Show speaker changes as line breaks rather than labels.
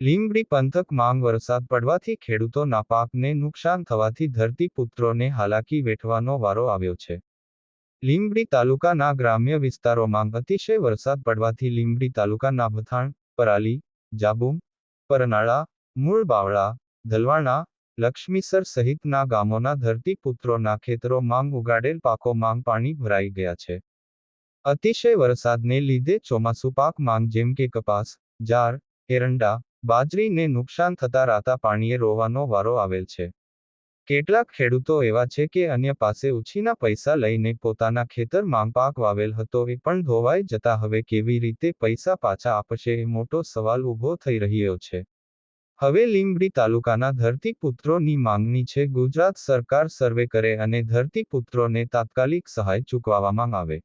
લીંબડી પંથક માંગ વરસાદ પડવાથી ખેડૂતોના પાકને નુકસાન થવાથી ધરતીપુત્રોને હાલાકી વેઠવાનો વારો આવ્યો છે. લીંબડી તાલુકાના ગ્રામ્ય વિસ્તારોમાં અતિશય વરસાદ પડવાથી લીંબડી તાલુકાના ભથાણ, પરાલી, જાબુમ, પરનાળા મૂળ બાવળા ધલવાણા, લક્ષ્મીસર સહિતના ગામોના ધરતીપુત્રોના ખેતરો માંગ ઉગાડેલ પાકો માંગ પાણી ભરાઈ ગયા છે. અતિશય વરસાદને લીધે ચોમાસુ પાક માંગ જેમ કે કપાસ, જાર, એરંડા બાજરીને નુકસાન થતા રાતા પાણીએ રોવાનો વારો આવેલ છે. કેટલાક ખેડૂતો એવા છે કે અન્ય પાસે ઉછીના પૈસા લઈને પોતાના ખેતર માંગ પાક વાવેલ હતો એ પણ ધોવાઈ જતા હવે કેવી રીતે પૈસા પાછા આપશે એ મોટો સવાલ ઊભો થઈ રહ્યો છે. હવે લીંબડી તાલુકાના ધરતીપુત્રોની માંગણી છે ગુજરાત સરકાર સર્વે કરે અને ધરતીપુત્રોને તાત્કાલિક સહાય ચૂકવવામાં આવે.